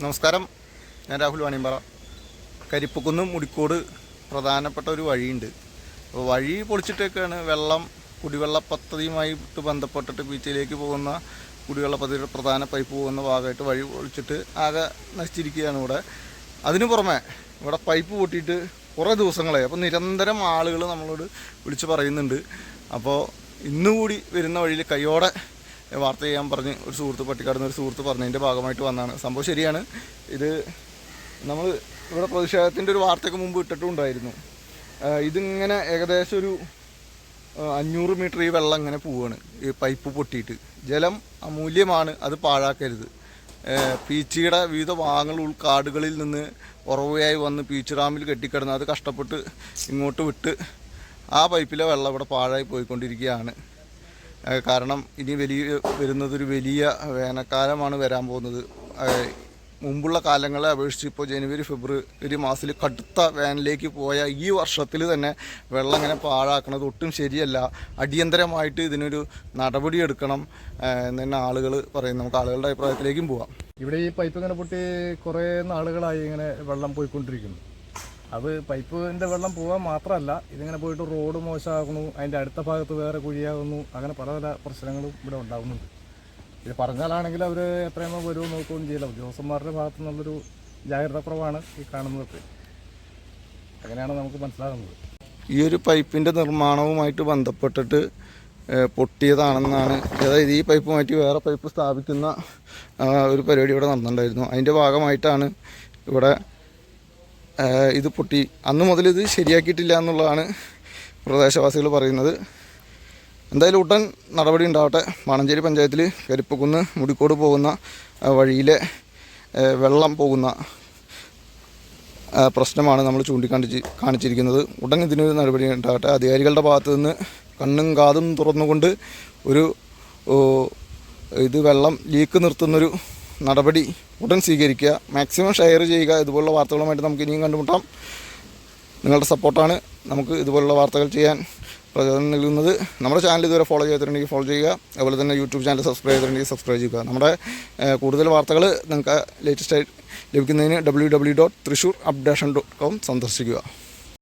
നമസ്കാരം. ഞാൻ രാഹുൽ വാണിയമ്പാറ. കരിപ്പുക്കുന്ന് മുടിക്കോട് പ്രധാനപ്പെട്ട ഒരു വഴിയുണ്ട്. അപ്പോൾ വഴി പൊളിച്ചിട്ടൊക്കെയാണ് വെള്ളം കുടിവെള്ള പദ്ധതിയുമായിട്ട് ബന്ധപ്പെട്ടിട്ട് ബീച്ചിലേക്ക് പോകുന്ന കുടിവെള്ള പദ്ധതിയുടെ പ്രധാന പൈപ്പ് പോകുന്ന ഭാഗമായിട്ട് വഴി പൊളിച്ചിട്ട് ആകെ നശിച്ചിരിക്കുകയാണ് ഇവിടെ. അതിനു പുറമെ ഇവിടെ പൈപ്പ് പൊട്ടിയിട്ട് കുറേ ദിവസങ്ങളായി. അപ്പോൾ നിരന്തരം ആളുകൾ നമ്മളോട് വിളിച്ച് പറയുന്നുണ്ട്. അപ്പോൾ ഇന്നുകൂടി വരുന്ന വഴിയിൽ കയ്യോടെ വാർത്ത ചെയ്യാൻ പറഞ്ഞ് ഒരു സുഹൃത്ത് പട്ടിക്കാടുന്ന ഒരു സുഹൃത്ത് പറഞ്ഞതിന്റെ ഭാഗമായിട്ട് വന്നതാണ് സംഭവം ശരിയാണ്. ഇത് നമ്മൾ ഇവിടെ പ്രതിഷേധത്തിന്റെ ഒരു വാർത്തയ്ക്ക് മുമ്പ് ഇട്ടിട്ടുണ്ടായിരുന്നു ഇതിങ്ങനെ ഏകദേശം ഒരു അഞ്ഞൂറ് മീറ്റർ ഈ വെള്ളം ഇങ്ങനെ പോവാണ്. ഈ പൈപ്പ് പൊട്ടിയിട്ട്. ജലം അമൂല്യമാണ് അത് പാഴാക്കരുത്. പീച്ചിയുടെ വിവിധ ഭാഗങ്ങൾ ഉൾക്കാടുകളിൽ നിന്ന് ഉറവയായി വന്ന് പീച്ച് ഡാമിൽ കെട്ടിക്കിടന്ന് അത് കഷ്ടപ്പെട്ട് ഇങ്ങോട്ട് വിട്ട് ആ പൈപ്പിലെ വെള്ളം ഇവിടെ പാഴായി പോയിക്കൊണ്ടിരിക്കുകയാണ്. കാരണം ഇനി വലിയ വരുന്നതൊരു വലിയ വേനൽക്കാലമാണ് വരാൻ പോകുന്നത്. മുമ്പുള്ള കാലങ്ങളെ അപേക്ഷിച്ച് ഇപ്പോൾ ജനുവരി ഫെബ്രുവരി മാസത്തിൽ കടുത്ത വേനലിലേക്ക് പോയ ഈ വർഷത്തിൽ തന്നെ വെള്ളം ഇങ്ങനെ പാഴാക്കുന്നത് ഒട്ടും ശരിയല്ല. അടിയന്തരമായിട്ട് ഇതിനൊരു നടപടി എടുക്കണം എന്ന് തന്നെ ആളുകൾ പറയുന്നു. നമുക്ക് ആളുകളുടെ അഭിപ്രായത്തിലേക്കും പോവാം. ഇവിടെ ഈ പൈപ്പ് ഇങ്ങനെ പൊട്ടി കുറേ നാളുകളായി ഇങ്ങനെ വെള്ളം പോയിക്കൊണ്ടിരിക്കുന്നു. അത് പൈപ്പിന്റെ വെള്ളം പോകാൻ മാത്രമല്ല ഇതിങ്ങനെ പോയിട്ട് റോഡ് മോശമാകുന്നു അതിന്റെ അടുത്ത ഭാഗത്ത് വേറെ കുഴിയാകുന്നു അങ്ങനെ പല പല പ്രശ്നങ്ങളും ഇവിടെ ഉണ്ടാകുന്നുണ്ട്. ഇത് പറഞ്ഞാലാണെങ്കിൽ അവർ എത്രയും വരുമോ നോക്കുകയും ചെയ്യില്ല. ഉദ്യോഗസ്ഥന്മാരുടെ ഭാഗത്തു നിന്നുള്ളൊരു ജാഗ്രത കുറവാണ് ഈ കാണുന്നതൊക്കെ അങ്ങനെയാണ് നമുക്ക് മനസ്സിലാകുന്നത്. ഈ ഒരു പൈപ്പിന്റെ നിർമ്മാണവുമായിട്ട് ബന്ധപ്പെട്ടിട്ട് പൊട്ടിയതാണെന്നാണ് അതായത് ഈ പൈപ്പ് മാറ്റി വേറെ പൈപ്പ് സ്ഥാപിക്കുന്ന ഒരു പരിപാടി ഇവിടെ നടന്നിട്ടുണ്ടായിരുന്നു. അതിന്റെ ഭാഗമായിട്ടാണ് ഇവിടെ ഇത് പൊട്ടി. അന്ന് മുതൽ ഇത് ശരിയാക്കിയിട്ടില്ല എന്നുള്ളതാണ് പ്രദേശവാസികൾ പറയുന്നത്. എന്തായാലും ഉടൻ നടപടി ഉണ്ടാവട്ടെ. മാണഞ്ചേരി പഞ്ചായത്തിൽ കരിപ്പക്കുന്ന് മുടിക്കോട് പോകുന്ന വഴിയിലെ വെള്ളം പോകുന്ന പ്രശ്നമാണ് നമ്മൾ ചൂണ്ടിക്കാണിച്ച് കാണിച്ചിരിക്കുന്നത്. ഉടൻ ഇതിനൊരു നടപടി ഉണ്ടാകട്ടെ അധികാരികളുടെ ഭാഗത്തു നിന്ന് കണ്ണും കാതും തുറന്നുകൊണ്ട് ഒരു ഇത് വെള്ളം ലീക്ക് നിർത്തുന്നൊരു നടപടി ഉടൻ സ്വീകരിക്കുക. മാക്സിമം ഷെയർ ചെയ്യുക. ഇതുപോലുള്ള വാർത്തകളുമായിട്ട് നമുക്ക് ഇനിയും കണ്ടുമുട്ടാം. നിങ്ങളുടെ സപ്പോർട്ടാണ് നമുക്ക് ഇതുപോലുള്ള വാർത്തകൾ ചെയ്യാൻ പ്രചോദനം നൽകുന്നത് നമ്മുടെ ചാനൽ ഇതുവരെ ഫോളോ ചെയ്തിട്ടുണ്ടെങ്കിൽ ഫോളോ ചെയ്യുക. അതുപോലെ തന്നെ യൂട്യൂബ് ചാനൽ സബ്സ്ക്രൈബ് ചെയ്തിട്ടുണ്ടെങ്കിൽ സബ്സ്ക്രൈബ് ചെയ്യുക. നമ്മുടെ കൂടുതൽ വാർത്തകൾ നിങ്ങൾക്ക് ലേറ്റസ്റ്റ് ആയിട്ട് ലഭിക്കുന്നതിന് W W dot Thrissur updation dot com സന്ദർശിക്കുക.